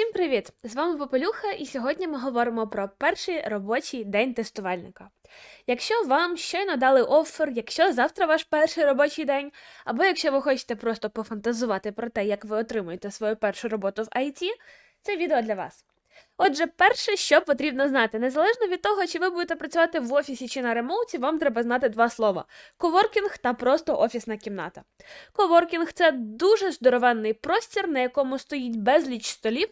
Усім привіт! З вами Попелюха, і сьогодні ми говоримо про перший робочий день тестувальника. Якщо вам щойно дали офер, якщо завтра ваш перший робочий день, або якщо ви хочете просто пофантазувати про те, як ви отримуєте свою першу роботу в IT, це відео для вас. Отже, перше, що потрібно знати, незалежно від того, чи ви будете працювати в офісі чи на ремоуті, вам треба знати два слова: коворкінг та просто офісна кімната. Коворкінг це дуже здоровенний простір, на якому стоїть безліч столів,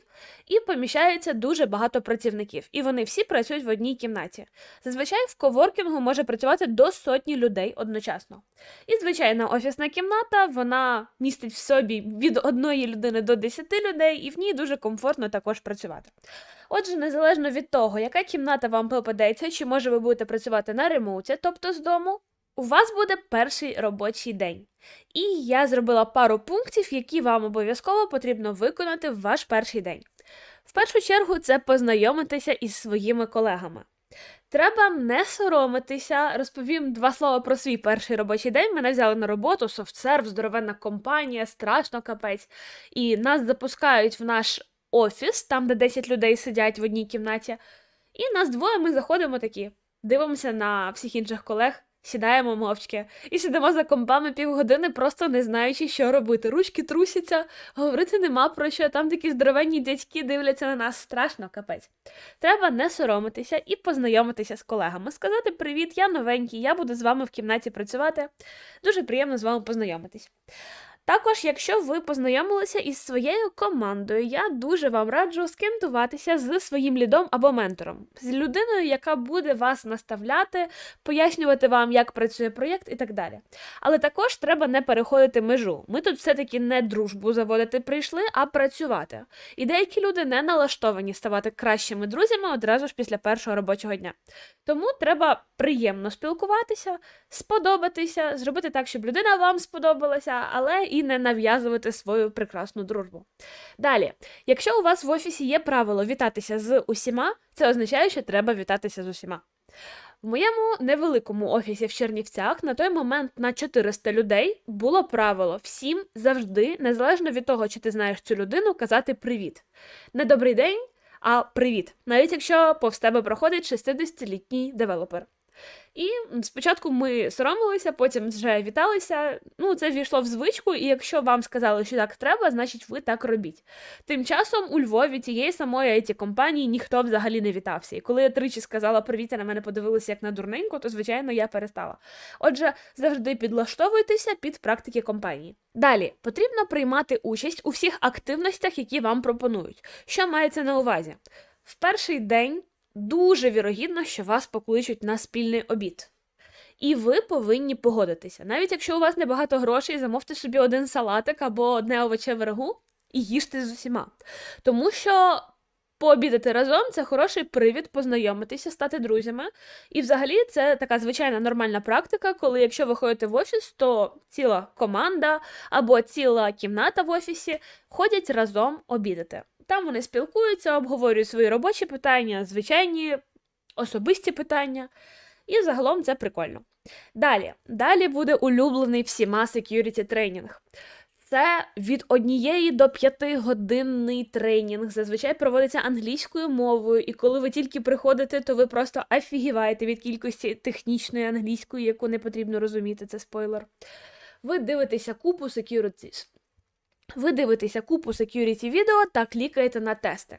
і поміщається дуже багато працівників, і вони всі працюють в одній кімнаті. Зазвичай в коворкінгу може працювати до сотні людей одночасно. І звичайна офісна кімната вона містить в собі від одної людини до 10 людей, і в ній дуже комфортно також працювати. Отже, незалежно від того, яка кімната вам попадеться, чи може ви будете працювати на ремоуті, тобто з дому, у вас буде перший робочий день. І я зробила пару пунктів, які вам обов'язково потрібно виконати в ваш перший день. В першу чергу, це познайомитися із своїми колегами. Треба не соромитися. Розповім два слова про свій перший робочий день. Мене взяли на роботу, софтсерв, здоровенна компанія, страшно капець. І нас запускають в наш офіс, там, де 10 людей сидять в одній кімнаті. І нас двоє ми заходимо такі, дивимося на всіх інших колег, сідаємо мовчки і сидимо за компами півгодини, просто не знаючи, що робити. Ручки трусяться, говорити нема про що. Там такі здоровенні дядьки дивляться на нас страшно, капець. Треба не соромитися і познайомитися з колегами. Сказати привіт, я новенький, я буду з вами в кімнаті працювати. Дуже приємно з вами познайомитись. Також, якщо ви познайомилися із своєю командою, я дуже вам раджу скентуватися з своїм лідом або ментором, з людиною, яка буде вас наставляти, пояснювати вам, як працює проєкт і так далі. Але також треба не переходити межу. Ми тут все-таки не дружбу заводити прийшли, а працювати. І деякі люди не налаштовані ставати кращими друзями одразу ж після першого робочого дня. Тому треба приємно спілкуватися, сподобатися, зробити так, щоб людина вам сподобалася, але і не нав'язувати свою прекрасну дружбу. Далі, якщо у вас в офісі є правило вітатися з усіма, це означає, що треба вітатися з усіма. В моєму невеликому офісі в Чернівцях на той момент на 400 людей було правило всім завжди, незалежно від того, чи ти знаєш цю людину, казати привіт. Не добрий день, а привіт. Навіть якщо повз тебе проходить 60-літній девелопер. І спочатку ми соромилися, потім вже віталися. Ну, це війшло в звичку, і якщо вам сказали, що так треба, значить ви так робіть. Тим часом у Львові тієї самої it компанії ніхто взагалі не вітався. І коли я тричі сказала привіт, а на мене подивилися як на дурненьку, то звичайно я перестала. Отже, завжди підлаштовуйтеся під практики компанії. Далі потрібно приймати участь у всіх активностях, які вам пропонують. Що мається на увазі? В перший день дуже вірогідно, що вас покличуть на спільний обід. І ви повинні погодитися. Навіть якщо у вас небагато грошей, замовте собі один салатик або одне овочеве рагу і їжте з усіма. Тому що пообідати разом це хороший привід познайомитися, стати друзями. І взагалі це така звичайна нормальна практика, коли якщо ви ходите в офіс, то ціла команда або ціла кімната в офісі ходять разом обідати. Там вони спілкуються, обговорюють свої робочі питання, звичайні особисті питання. І загалом це прикольно. Далі, далі буде улюблений всіма security тренінг. Це від однієї до п'яти годинний тренінг. Зазвичай проводиться англійською мовою, і коли ви тільки приходите, то ви просто офігіваєте від кількості технічної англійської, яку не потрібно розуміти, це спойлер. Ви дивитеся купу security ви дивитеся купу security відео та клікаєте на тести.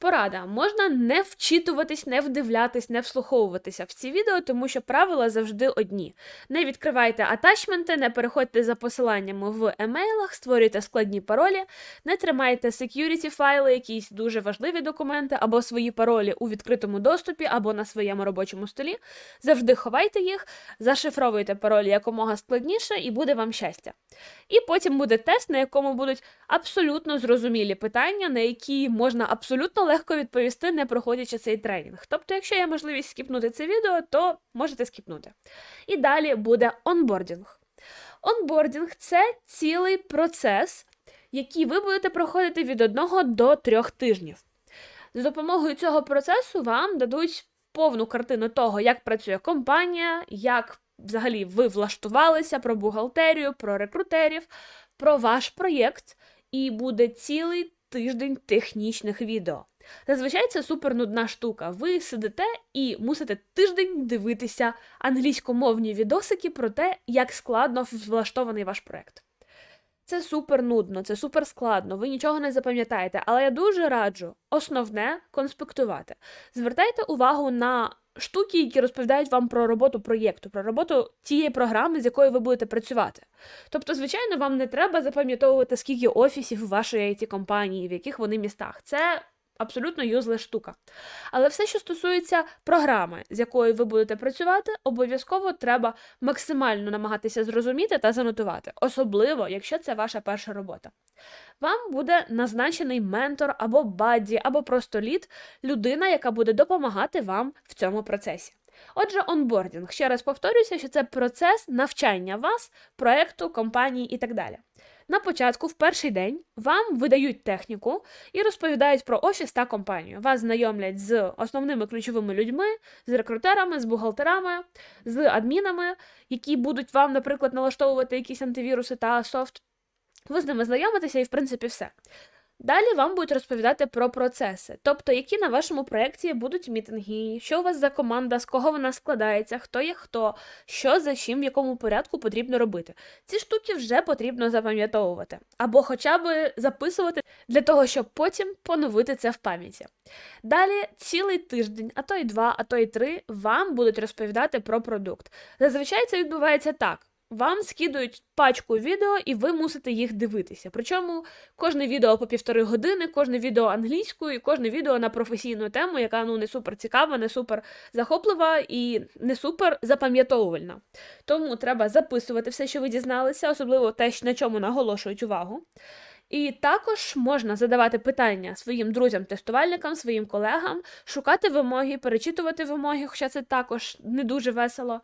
Порада: можна не вчитуватись, не вдивлятись, не вслуховуватися в ці відео, тому що правила завжди одні. Не відкривайте атачменти, не переходьте за посиланнями в емейлах, створюйте складні паролі, не тримайте security файли, якісь дуже важливі документи, або свої паролі у відкритому доступі, або на своєму робочому столі. Завжди ховайте їх, зашифровуйте паролі якомога складніше, і буде вам щастя. І потім буде тест, на якому будуть абсолютно зрозумілі питання, на які можна абсолютно легко відповісти, не проходячи цей тренінг. Тобто, якщо є можливість скіпнути це відео, то можете скіпнути. І далі буде онбордінг. Онбордінг це цілий процес, який ви будете проходити від 1 до 3 тижнів. За допомогою цього процесу вам дадуть повну картину того, як працює компанія, як взагалі ви влаштувалися про бухгалтерію, про рекрутерів, про ваш проєкт, і буде цілий тиждень технічних відео. Зазвичай це супер нудна штука. Ви сидите і мусите тиждень дивитися англійськомовні відосики про те, як складно влаштований ваш проект. Це супер нудно, це супер складно, ви нічого не запам'ятаєте, але я дуже раджу основне конспектувати. Звертайте увагу на штуки, які розповідають вам про роботу проєкту, про роботу тієї програми, з якою ви будете працювати. Тобто, звичайно, вам не треба запам'ятовувати, скільки офісів вашої it компанії, в яких вони містах. Це абсолютно юзлес штука. Але все, що стосується програми, з якою ви будете працювати, обов'язково треба максимально намагатися зрозуміти та занотувати, особливо, якщо це ваша перша робота. Вам буде назначений ментор або бадді, або просто лід, людина, яка буде допомагати вам в цьому процесі. Отже, онбордінг. Ще раз повторюся, що це процес навчання вас, проекту, компанії і так далі. На початку, в перший день, вам видають техніку і розповідають про офіс та компанію. Вас знайомлять з основними ключовими людьми, з рекрутерами, з бухгалтерами, з адмінами, які будуть вам, наприклад, налаштовувати якісь антивіруси та софт. Ви з ними знайомитеся і, в принципі, все. Далі вам будуть розповідати про процеси, тобто, які на вашому проєкті будуть мітинги, що у вас за команда, з кого вона складається, хто є хто, що за чим, в якому порядку потрібно робити. Ці штуки вже потрібно запам'ятовувати, або хоча б записувати для того, щоб потім поновити це в пам'яті. Далі цілий тиждень, а то й два, а то й три, вам будуть розповідати про продукт. Зазвичай це відбувається так. Вам скидують пачку відео, і ви мусите їх дивитися. Причому кожне відео по півтори години, кожне відео англійською, і кожне відео на професійну тему, яка ну не супер цікава, не супер захоплива і не супер запам'ятовувальна. Тому треба записувати все, що ви дізналися, особливо те, на чому наголошують увагу. І також можна задавати питання своїм друзям-тестувальникам, своїм колегам, шукати вимоги, перечитувати вимоги, хоча це також не дуже весело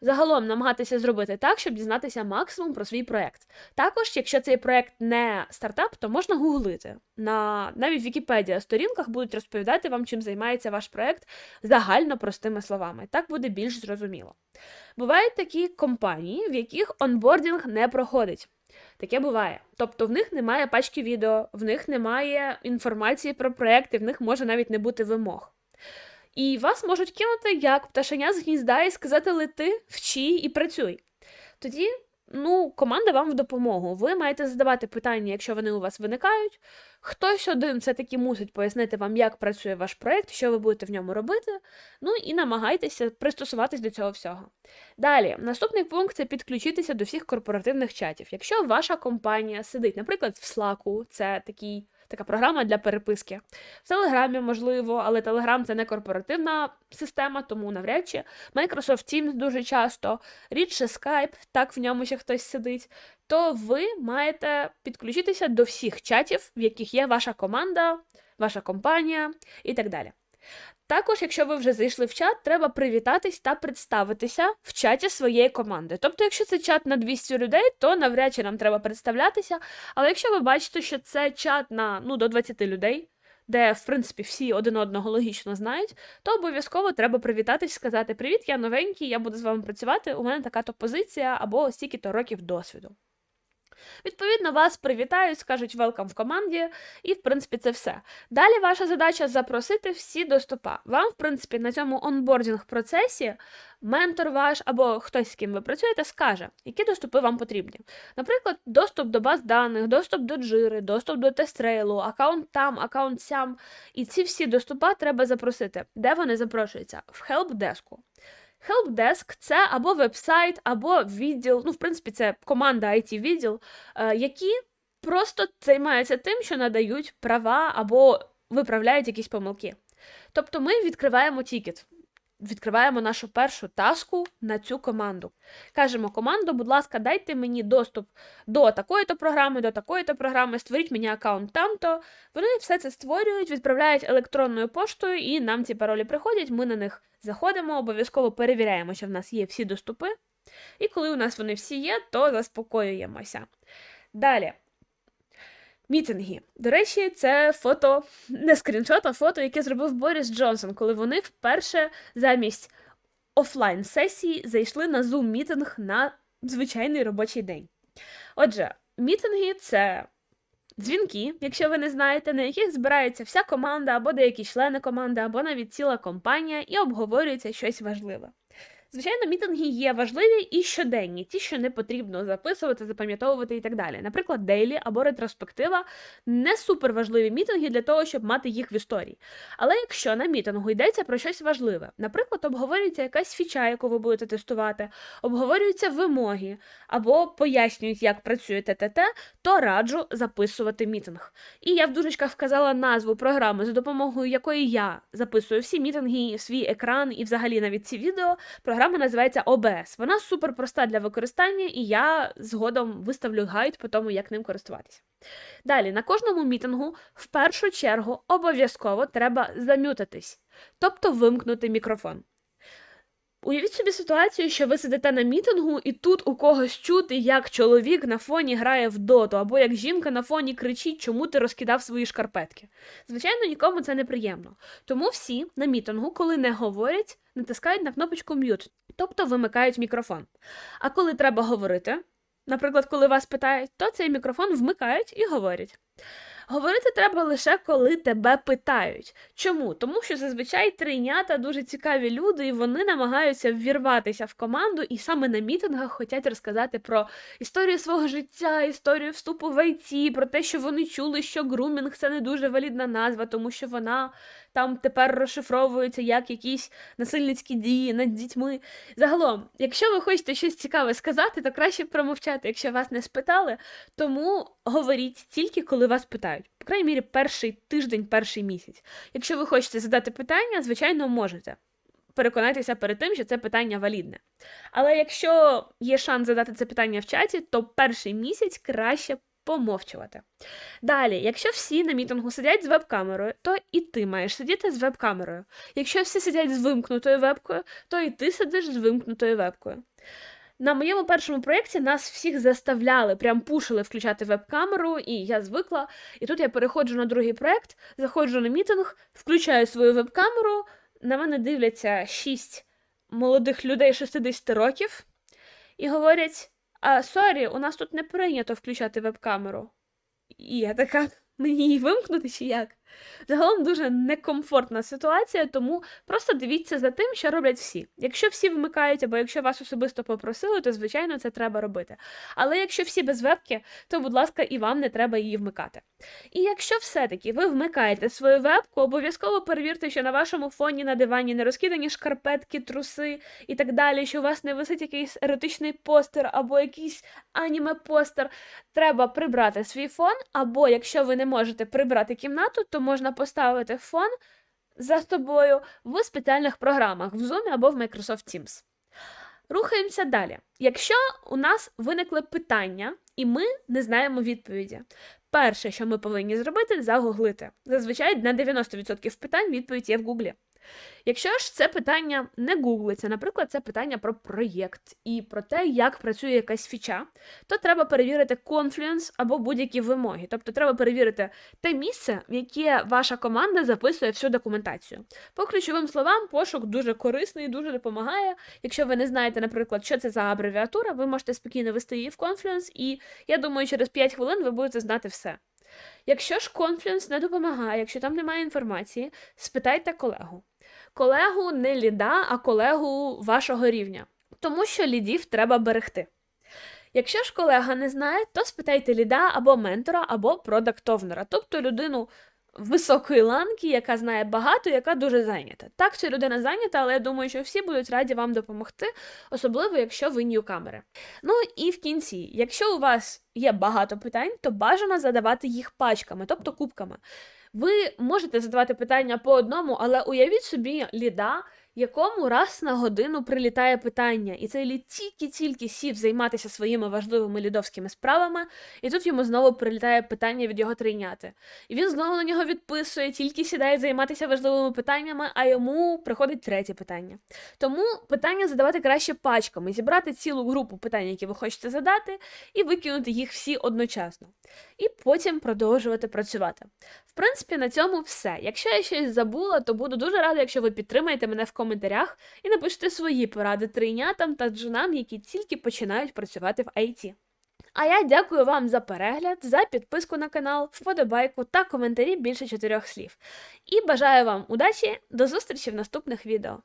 загалом намагатися зробити так, щоб дізнатися максимум про свій проект. Також, якщо цей проект не стартап, то можна гуглити. На навіть Вікіпедія сторінках будуть розповідати вам, чим займається ваш проект загально простими словами. Так буде більш зрозуміло. Бувають такі компанії, в яких онбордінг не проходить. Таке буває. Тобто в них немає пачки відео, в них немає інформації про проекти, в них може навіть не бути вимог. І вас можуть кинути як пташеня з гнізда і сказати лети, вчи і працюй. Тоді, ну, команда вам в допомогу. Ви маєте задавати питання, якщо вони у вас виникають. Хтось один все-таки мусить пояснити вам, як працює ваш проєкт, що ви будете в ньому робити. Ну і намагайтеся пристосуватись до цього всього. Далі, наступний пункт це підключитися до всіх корпоративних чатів. Якщо ваша компанія сидить, наприклад, в Slack, це такий така програма для переписки. В Телеграмі, можливо, але Телеграм це не корпоративна система, тому навряд чи. Microsoft Teams дуже часто, рідше Skype, так в ньому ще хтось сидить. То ви маєте підключитися до всіх чатів, в яких є ваша команда, ваша компанія і так далі. Також, якщо ви вже зайшли в чат, треба привітатись та представитися в чаті своєї команди. Тобто, якщо це чат на 200 людей, то навряд чи нам треба представлятися. Але якщо ви бачите, що це чат на ну, до 20 людей, де, в принципі, всі один одного логічно знають, то обов'язково треба привітатись, сказати: Привіт, я новенький, я буду з вами працювати. У мене така то позиція або стільки-то років досвіду. Відповідно, вас привітають, скажуть welcome в команді, і, в принципі, це все. Далі ваша задача запросити всі доступа. Вам, в принципі, на цьому онбордінг-процесі ментор ваш або хтось, з ким ви працюєте, скаже, які доступи вам потрібні. Наприклад, доступ до баз даних, доступ до джири, доступ до тестрейлу, аккаунт там, аккаунт сям. І ці всі доступа треба запросити. Де вони запрошуються? В хелпдеску. Helpdesk – це або веб-сайт, або відділ, ну, в принципі, це команда it відділ е, які просто займаються тим, що надають права або виправляють якісь помилки. Тобто ми відкриваємо тікет відкриваємо нашу першу таску на цю команду. Кажемо команду, будь ласка, дайте мені доступ до такої-то програми, до такої-то програми, створіть мені аккаунт там-то. Вони все це створюють, відправляють електронною поштою, і нам ці паролі приходять, ми на них заходимо, обов'язково перевіряємо, що в нас є всі доступи. І коли у нас вони всі є, то заспокоюємося. Далі. Мітинги. До речі, це фото, не скріншот, а фото, яке зробив Борис Джонсон, коли вони вперше замість офлайн сесії зайшли на Zoom мітинг на звичайний робочий день. Отже, мітинги це дзвінки, якщо ви не знаєте, на яких збирається вся команда або деякі члени команди, або навіть ціла компанія, і обговорюється щось важливе. Звичайно, мітинги є важливі і щоденні, ті, що не потрібно записувати, запам'ятовувати і так далі. Наприклад, дейлі або ретроспектива не суперважливі мітинги для того, щоб мати їх в історії. Але якщо на мітингу йдеться про щось важливе, наприклад, обговорюється якась фіча, яку ви будете тестувати, обговорюються вимоги або пояснюють, як працює ТТТ, то раджу записувати мітинг. І я в дужечках вказала назву програми, за допомогою якої я записую всі мітинги, свій екран і взагалі навіть ці відео. Програма називається OBS. Вона супер проста для використання, і я згодом виставлю гайд по тому, як ним користуватися. Далі, на кожному мітингу в першу чергу обов'язково треба замютитись, тобто вимкнути мікрофон. Уявіть собі ситуацію, що ви сидите на мітингу, і тут у когось чути, як чоловік на фоні грає в доту, або як жінка на фоні кричить, чому ти розкидав свої шкарпетки. Звичайно, нікому це не приємно. Тому всі на мітингу, коли не говорять, натискають на кнопочку м'ют, тобто вимикають мікрофон. А коли треба говорити, наприклад, коли вас питають, то цей мікрофон вмикають і говорять. Говорити треба лише коли тебе питають. Чому? Тому що зазвичай тринята дуже цікаві люди, і вони намагаються ввірватися в команду, і саме на мітингах хочуть розказати про історію свого життя, історію вступу в IT, про те, що вони чули, що грумінг це не дуже валідна назва, тому що вона там тепер розшифровується як якісь насильницькі дії над дітьми. Загалом, якщо ви хочете щось цікаве сказати, то краще промовчати, якщо вас не спитали. Тому говоріть тільки коли вас питають. По крайній мірі, перший тиждень, перший місяць. Якщо ви хочете задати питання, звичайно, можете. Переконайтеся перед тим, що це питання валідне. Але якщо є шанс задати це питання в чаті, то перший місяць краще помовчувати. Далі, якщо всі на мітингу сидять з веб-камерою, то і ти маєш сидіти з веб-камерою. Якщо всі сидять з вимкнутою вебкою, то і ти сидиш з вимкнутою вебкою. На моєму першому проєкті нас всіх заставляли, прям пушили включати веб-камеру, і я звикла. І тут я переходжу на другий проєкт, заходжу на мітинг, включаю свою веб-камеру. На мене дивляться шість молодих людей 60 років і говорять: а, сорі, у нас тут не прийнято включати веб-камеру. І я така, мені її вимкнути чи як? Загалом дуже некомфортна ситуація, тому просто дивіться за тим, що роблять всі. Якщо всі вмикають, або якщо вас особисто попросили, то звичайно це треба робити. Але якщо всі без вебки, то, будь ласка, і вам не треба її вмикати. І якщо все-таки ви вмикаєте свою вебку, обов'язково перевірте, що на вашому фоні на дивані не розкидані шкарпетки, труси і так далі, що у вас не висить якийсь еротичний постер або якийсь аніме-постер. Треба прибрати свій фон, або якщо ви не можете прибрати кімнату, то можна поставити фон за собою в спеціальних програмах в Zoom або в Microsoft Teams. Рухаємося далі. Якщо у нас виникли питання, і ми не знаємо відповіді, перше, що ми повинні зробити, загуглити. Зазвичай на 90% питань відповідь є в Гуглі. Якщо ж це питання не гуглиться, наприклад, це питання про проєкт і про те, як працює якась фіча, то треба перевірити Confluence або будь-які вимоги. Тобто треба перевірити те місце, в яке ваша команда записує всю документацію. По ключовим словам, пошук дуже корисний дуже допомагає. Якщо ви не знаєте, наприклад, що це за абревіатура, ви можете спокійно вести її в Confluence, і я думаю, через 5 хвилин ви будете знати все. Якщо ж Confluence не допомагає, якщо там немає інформації, спитайте колегу колегу не ліда, а колегу вашого рівня. Тому що лідів треба берегти. Якщо ж колега не знає, то спитайте ліда або ментора, або продактовнера, тобто людину високої ланки, яка знає багато, яка дуже зайнята. Так, ця людина зайнята, але я думаю, що всі будуть раді вам допомогти, особливо якщо ви ньюкамери. Ну і в кінці, якщо у вас є багато питань, то бажано задавати їх пачками, тобто кубками. Ви можете задавати питання по одному, але уявіть собі ліда, якому раз на годину прилітає питання, і цей лід тільки-тільки сів займатися своїми важливими лідовськими справами, і тут йому знову прилітає питання від його трійняти. І він знову на нього відписує, тільки сідає займатися важливими питаннями, а йому приходить третє питання. Тому питання задавати краще пачками, зібрати цілу групу питань, які ви хочете задати, і викинути їх всі одночасно. І потім продовжувати працювати. В принципі, на цьому все. Якщо я щось забула, то буду дуже рада, якщо ви підтримаєте мене в коментарях коментарях і напишіть свої поради тринятам та джунам, які тільки починають працювати в IT. А я дякую вам за перегляд, за підписку на канал, вподобайку та коментарі більше чотирьох слів. І бажаю вам удачі, до зустрічі в наступних відео.